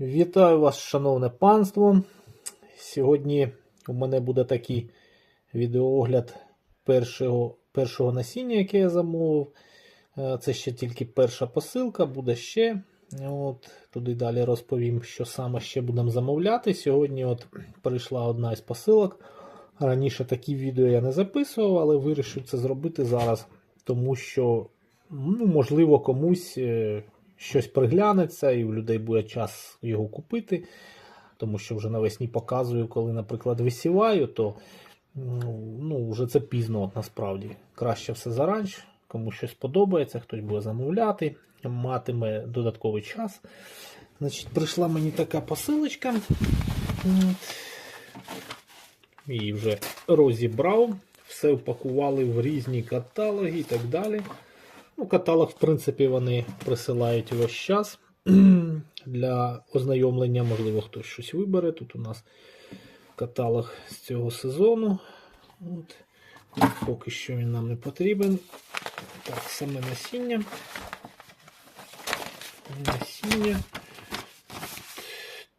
Вітаю вас, шановне панство. Сьогодні у мене буде такий відеоогляд першого, першого насіння, яке я замовив. Е, Це ще тільки перша посилка, буде ще. От, туди далі розповім, що саме ще будемо замовляти. Сьогодні от прийшла одна із посилок. Раніше такі відео я не записував, але вирішив це зробити зараз, тому що, ну, можливо, комусь е, щось приглянеться, і у людей буде час його купити. Тому що вже навесні показую, коли, наприклад, висіваю, то ну, ну, вже це пізно насправді. Краще все заранч, кому щось подобається, хтось буде замовляти, матиме додатковий час. Значить, прийшла мені така посилочка. От. Її вже розібрав, все впакували в різні каталоги і так далі. Ну, Каталог, в принципі, вони присилають весь час для ознайомлення. Можливо, хтось щось вибере. Тут у нас каталог з цього сезону. От. Поки що він нам не потрібен. Так, саме насіння. Насіння.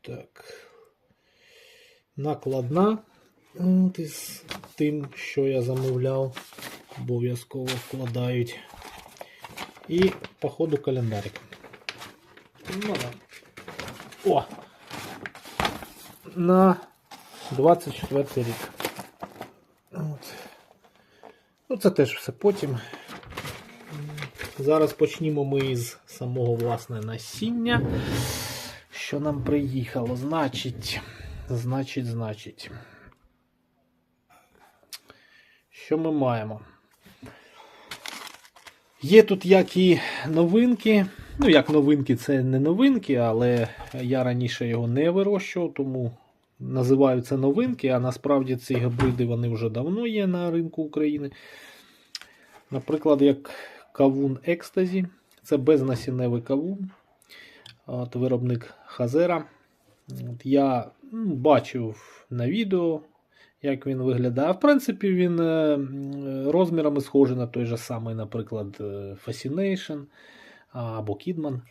Так. Накладна. От із тим, що я замовляв, обов'язково вкладають. І, по ходу, календарик. Ну, да. О! На 24 рік. От. Ну, це теж все потім. Зараз почнімо ми із самого власне насіння. Що нам приїхало? Значить, значить, значить. Що ми маємо? Є тут як і новинки. Ну, як новинки, це не новинки, але я раніше його не вирощував, тому називаю це новинки, а насправді ці гібриди вони вже давно є на ринку України. Наприклад, як кавун Екстазі. Це безнасінневий кавун. От, Виробник Хазера. От, Я бачив на відео, як він виглядає. В принципі, він е, розмірами схожий на той же самий, наприклад, е, Fascination або Kidman.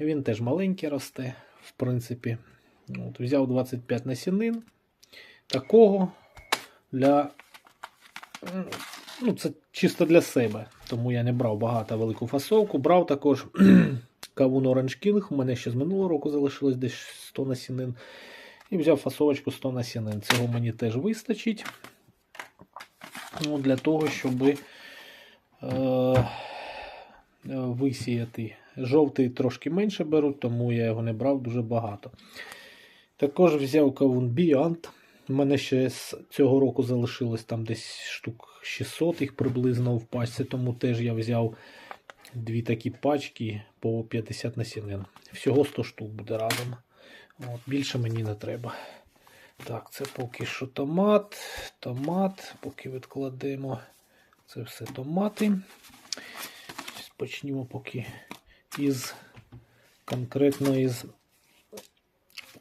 Він теж маленький росте, в принципі. От, Взяв 25 насінин. Такого для. Ну, Це чисто для себе. Тому я не брав багато велику фасовку. Брав також кавун Orange King. У мене ще з минулого року залишилось десь 100 насінин. І взяв фасовочку 100 насінин. Цього мені теж вистачить. Ну, Для того, щоб е, висіяти. Жовтий трошки менше беруть, тому я його не брав дуже багато. Також взяв кавун Beyond. У мене ще з цього року залишилось там десь штук 600 їх приблизно в пачці, тому теж я взяв дві такі пачки по 50 насінин. Всього 100 штук буде разом. От, Більше мені не треба. Так, це поки що томат. Томат, поки відкладемо. Це все томати. Почнімо поки із конкретно із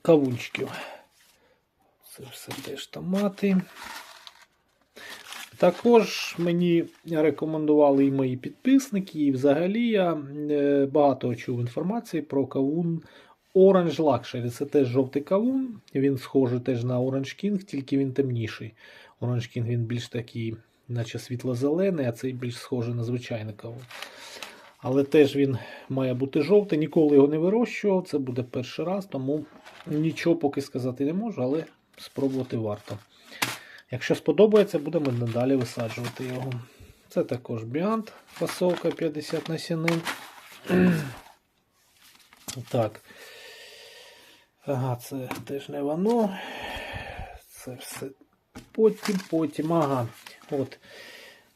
кавунчиків. Це все теж томати. Також мені рекомендували і мої підписники, і взагалі я е, багато чув інформації про кавун Orange Luxury. Це теж жовтий кавун. Він схожий теж на Orange King, тільки він темніший. Orange King він більш такий, наче світло-зелений, а цей більш схожий на звичайний кавун. Але теж він має бути жовтий. Ніколи його не вирощував. Це буде перший раз, тому нічого поки сказати не можу, але спробувати варто. Якщо сподобається, будемо надалі висаджувати його. Це також біант, фасовка 50 насінин. Так. Ага, це теж не воно. Це все потім, потім. Ага. От.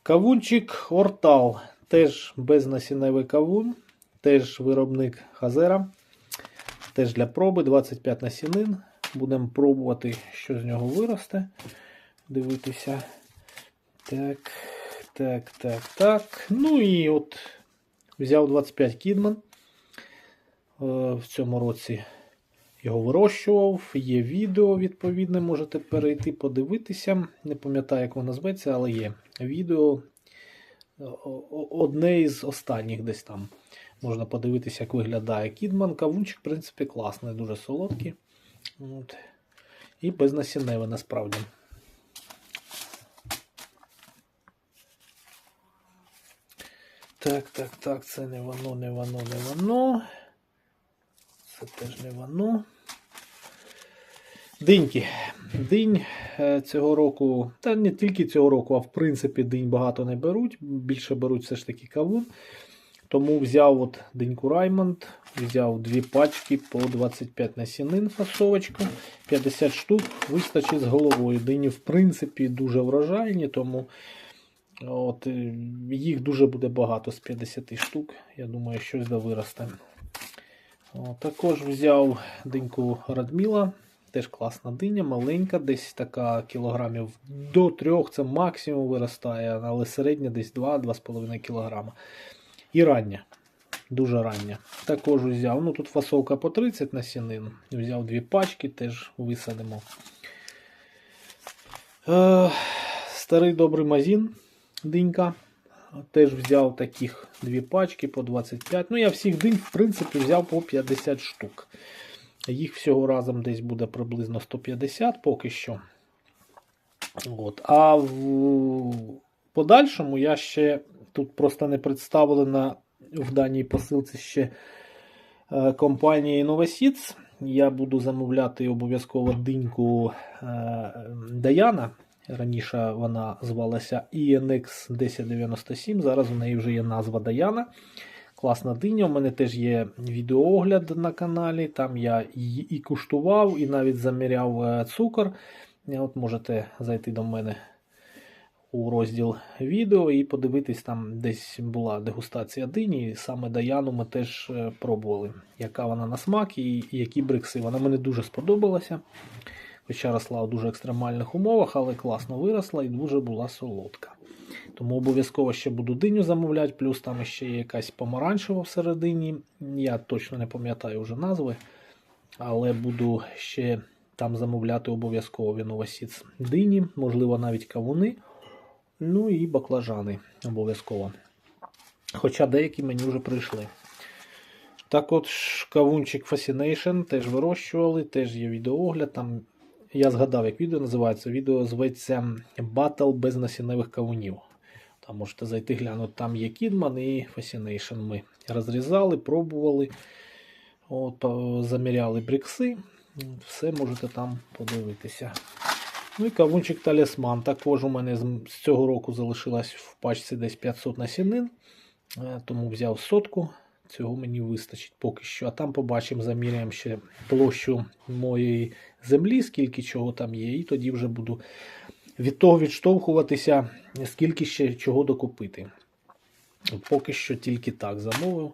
Кавунчик Ортал. Теж безнасінневий кавун. Теж виробник Хазера. Теж для проби 25 насінин. Будемо пробувати, що з нього виросте. Дивитися. Так, так, так, так. Ну і от взяв 25 кідман. В цьому році його вирощував. Є відео відповідне, можете перейти, подивитися. Не пам'ятаю, як воно зветься, але є відео. Одне із останніх десь там. Можна подивитися, як виглядає кідман. Кавунчик, в принципі, класний, дуже солодкий. От. І безнасінневий насправді. Так, так, так, це не воно, не воно, не воно. Це теж не воно. Диньки. Динь е, цього року, та не тільки цього року, а в принципі динь багато не беруть. Більше беруть все ж таки кавун. Тому взяв от диньку Раймонд, взяв дві пачки по 25 насінин фасовочку, 50 штук вистачить з головою. Дині, в принципі, дуже врожайні, тому от, їх дуже буде багато з 50 штук. Я думаю, щось да виросте. Також взяв диньку Радміла. Теж класна диня, маленька, десь така кілограмів до 3, це максимум виростає, але середня десь 2-2,5 кілограма. І рання, дуже рання. Також взяв. Ну тут фасовка по 30 насінин. Взяв дві пачки, теж висадимо. Е, старий добрий мазін, динька. Теж взяв таких дві пачки по 25. Ну, я всіх динь, в принципі, взяв по 50 штук. Їх всього разом десь буде приблизно 150 поки що. От. А в подальшому я ще тут просто не представлена в даній посилці ще е, компанія Innovaseeds. Я буду замовляти обов'язково диньку е, Даяна. Раніше вона звалася ENX 1097. Зараз у неї вже є назва Даяна. Класна диня. У мене теж є відеоогляд на каналі. Там я і куштував, і навіть заміряв е, цукор. От Можете зайти до мене у розділ відео і подивитись, там десь була дегустація дині. Саме Даяну ми теж е, пробували, яка вона на смак і які брикси. Вона мені дуже сподобалася. Хоча росла у дуже екстремальних умовах, але класно виросла і дуже була солодка. Тому обов'язково ще буду диню замовляти, плюс там ще є якась помаранчева всередині. Я точно не пам'ятаю вже назви, але буду ще там замовляти обов'язково віновосіц дині, можливо, навіть кавуни. Ну і баклажани обов'язково. Хоча деякі мені вже прийшли. Так от кавунчик Fascination теж вирощували, теж є відеоогляд. Там Я згадав, як відео називається. Відео зветься Battle без насінневих кавунів. Там можете зайти глянути, там є Кідман і Fascination. Ми розрізали, пробували, от, заміряли брікси. Все можете там подивитися. Ну і кавунчик талісман. Також у мене з цього року залишилось в пачці десь 500 насінин, е, тому взяв сотку. Цього мені вистачить поки що. А там побачимо, заміряємо ще площу моєї землі, скільки чого там є, і тоді вже буду від того відштовхуватися, скільки ще чого докупити. Поки що тільки так замовив.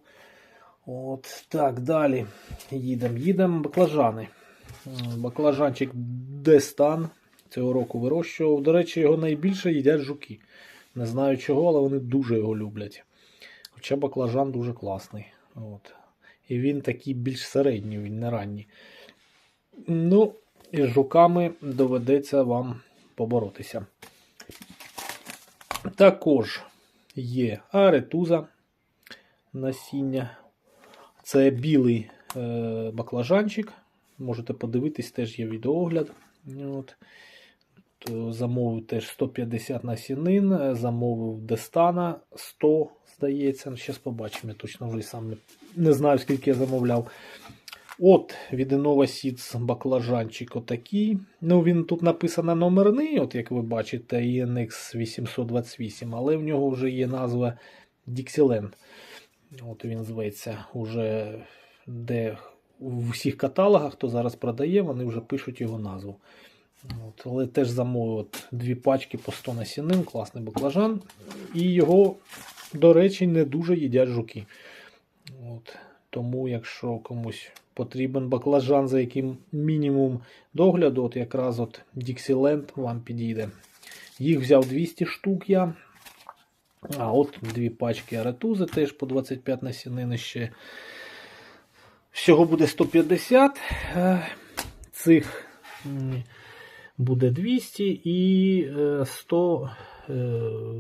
От, Так, далі їдемо. Їдемо баклажани. Баклажанчик Дестан цього року вирощував. До речі, його найбільше їдять жуки. Не знаю чого, але вони дуже його люблять. Хоча баклажан дуже класний. От. І він такий більш середній, він не ранній. Ну, і з жуками доведеться вам поборотися. Також є аретуза насіння. Це білий е, баклажанчик. Можете подивитись, теж є відеоогляд. От. Замовив теж 150 насінин, замовив Дестана 100, здається. Зараз побачимо, я точно вже сам не, не знаю, скільки я замовляв. От, від Innova баклажанчик отакий. Ну, Він тут написано номерний, от як ви бачите, ENX 828, але в нього вже є назва Dixieland. От Він зветься уже де в усіх каталогах, хто зараз продає, вони вже пишуть його назву. От, Але теж замовив от дві пачки по 100 насінин, класний баклажан. І його, до речі, не дуже їдять жуки. От, Тому, якщо комусь потрібен баклажан, за яким мінімум догляду, от якраз от Dixieland вам підійде. Їх взяв 200 штук я. А от дві пачки аретузи теж по 25 насінин ще. Всього буде 150 е, цих буде 200 і 100 е,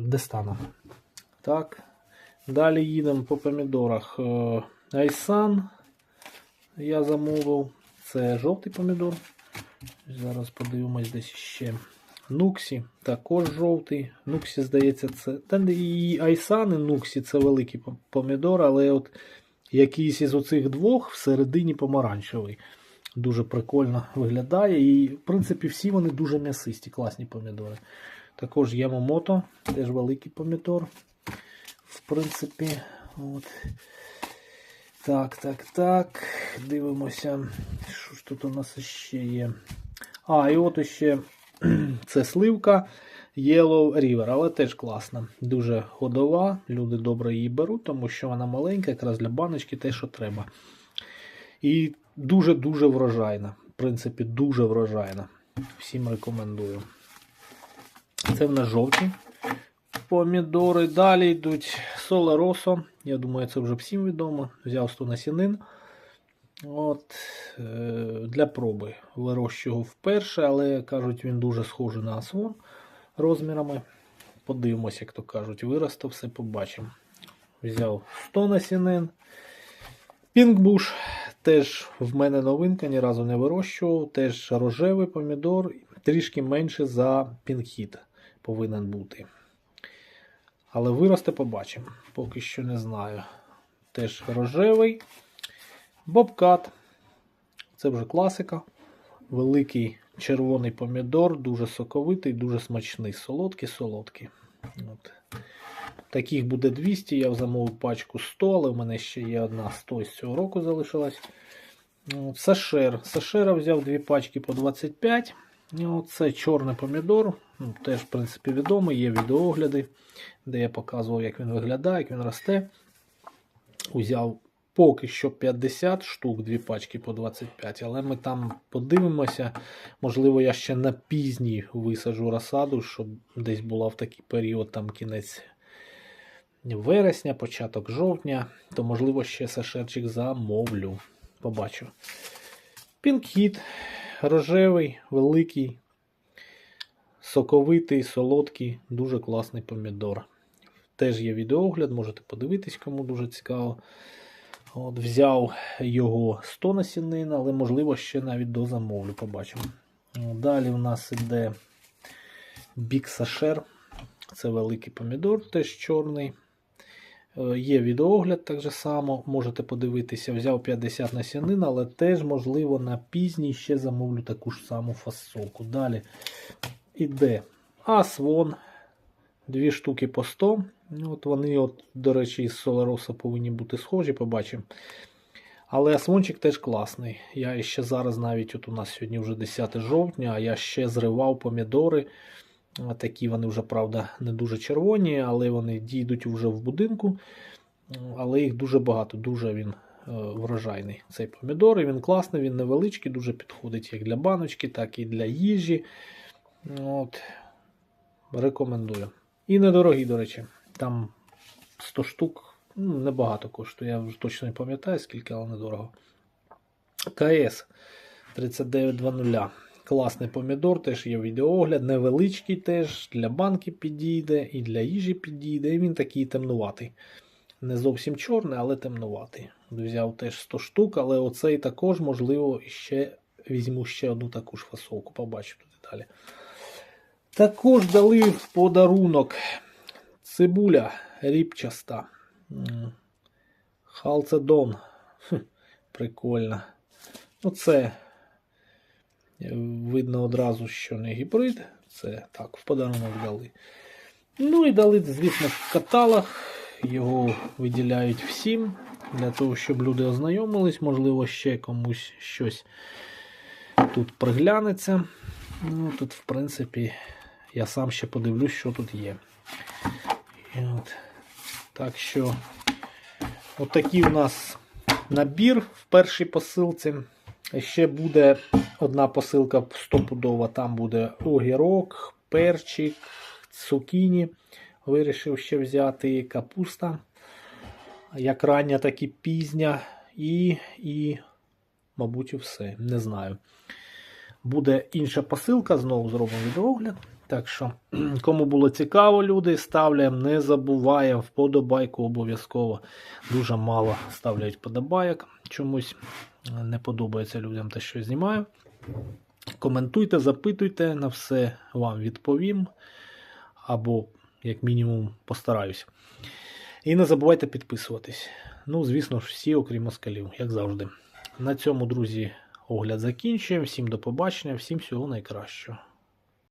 дестана. Так, Далі їдемо по помідорах. Е, Айсан я замовив. Це жовтий помідор. Зараз подивимось десь ще. Нуксі також жовтий. Нуксі, здається, це. Та і Айсан, і Нуксі це великий помідор, але от якийсь із оцих двох всередині помаранчевий. Дуже прикольно виглядає. І, в принципі, всі вони дуже м'ясисті, класні помідори. Також Ямомото, теж великий помідор. В принципі, от. Так, так, так. Дивимося, що ж тут у нас ще є. А, і от ще це сливка Yellow River, але теж класна. Дуже ходова. Люди добре її беруть, тому що вона маленька, якраз для баночки те, що треба. І дуже-дуже врожайна. В принципі, дуже врожайна. Всім рекомендую. Це в нас жовті помідори. Далі йдуть соларосо. Я думаю, це вже всім відомо. Взяв 100 насінин. От, е, для проби вирощував вперше, але кажуть, він дуже схожий на асвон розмірами. Подивимось, як то кажуть, виросте, все побачимо. Взяв 100 насінин. Пінкбуш теж в мене новинка, ні разу не вирощував. Теж рожевий помідор, трішки менше за пінхіт повинен бути. Але виросте побачимо. Поки що не знаю. Теж рожевий. Бобкат. Це вже класика. Великий червоний помідор, дуже соковитий, дуже смачний. Солодкий, солодкий. От. Таких буде 200, я замовив пачку 100, але в мене ще є одна 100 з цього року залишилась. От, Сашер. Сашера взяв дві пачки по 25. От, Це чорний помідор. Ну, теж, в принципі, відомий, є відеогляди, де я показував, як він виглядає, як він росте. Узяв поки що 50 штук, дві пачки по 25, але ми там подивимося. Можливо, я ще на пізній висаджу розсаду, щоб десь була в такий період, там кінець вересня, початок жовтня, то можливо ще сашерчик замовлю. Побачу. Пінкіт, рожевий, великий, соковитий, солодкий, дуже класний помідор. Теж є відеогляд, можете подивитись, кому дуже цікаво. От, Взяв його 100 насінин, але можливо ще навіть дозамовлю, побачимо. Далі у нас Big Sasher. Це великий помідор, теж чорний. Е, Є відеогляд так же само, можете подивитися. Взяв 50 насінин, але теж, можливо, на пізній ще замовлю таку ж саму фасовку. Далі іде Асвон. Дві штуки по 100. Ну, От Вони, от, до речі, із Солароса повинні бути схожі, побачимо. Але асвончик теж класний. Я ще зараз навіть от у нас сьогодні вже 10 жовтня, а я ще зривав помідори. Такі вони вже, правда, не дуже червоні, але вони дійдуть вже в будинку. Але їх дуже багато, дуже він е, врожайний. Цей помідор. І він класний, він невеличкий, дуже підходить як для баночки, так і для їжі. От. Рекомендую. І недорогий, до речі. Там 100 штук, ну, небагато коштує. Я вже точно не пам'ятаю, скільки, але недорого. КС 3920. Класний помідор, теж є відеоогляд, невеличкий теж, для банки підійде, і для їжі підійде. І він такий темнуватий. Не зовсім чорний, але темнуватий. Взяв теж 100 штук, але оцей також, можливо, ще візьму ще одну таку ж фасовку. Побачу тут далі. Також дали в подарунок цибуля ріпчаста. Халцедон. Хм, Прикольно. Ну, це е, видно одразу, що не гібрид. Це так, в подарунок дали. Ну і дали, звісно, каталог. Його виділяють всім. Для того, щоб люди ознайомились, можливо, ще комусь щось тут приглянеться. Ну, тут, в принципі, я сам ще подивлюсь, що тут є. От. Так що, отакий у нас набір в першій посилці. Ще буде одна посилка стопудова, там буде огірок, перчик, цукіні. Вирішив ще взяти капуста. Як рання, так і пізня. І, і, мабуть, і все. Не знаю. Буде інша посилка, знову зробимо відеогляд. Так що, кому було цікаво, люди, ставляємо, не забуваємо, вподобайку обов'язково. Дуже мало ставляють вподобайок. Чомусь не подобається людям те, що знімаю. Коментуйте, запитуйте, на все вам відповім. Або, як мінімум, постараюсь. І не забувайте підписуватись. Ну, звісно ж, всі, окрім москалів, як завжди. На цьому, друзі, огляд закінчуємо. Всім до побачення, всім всього найкращого.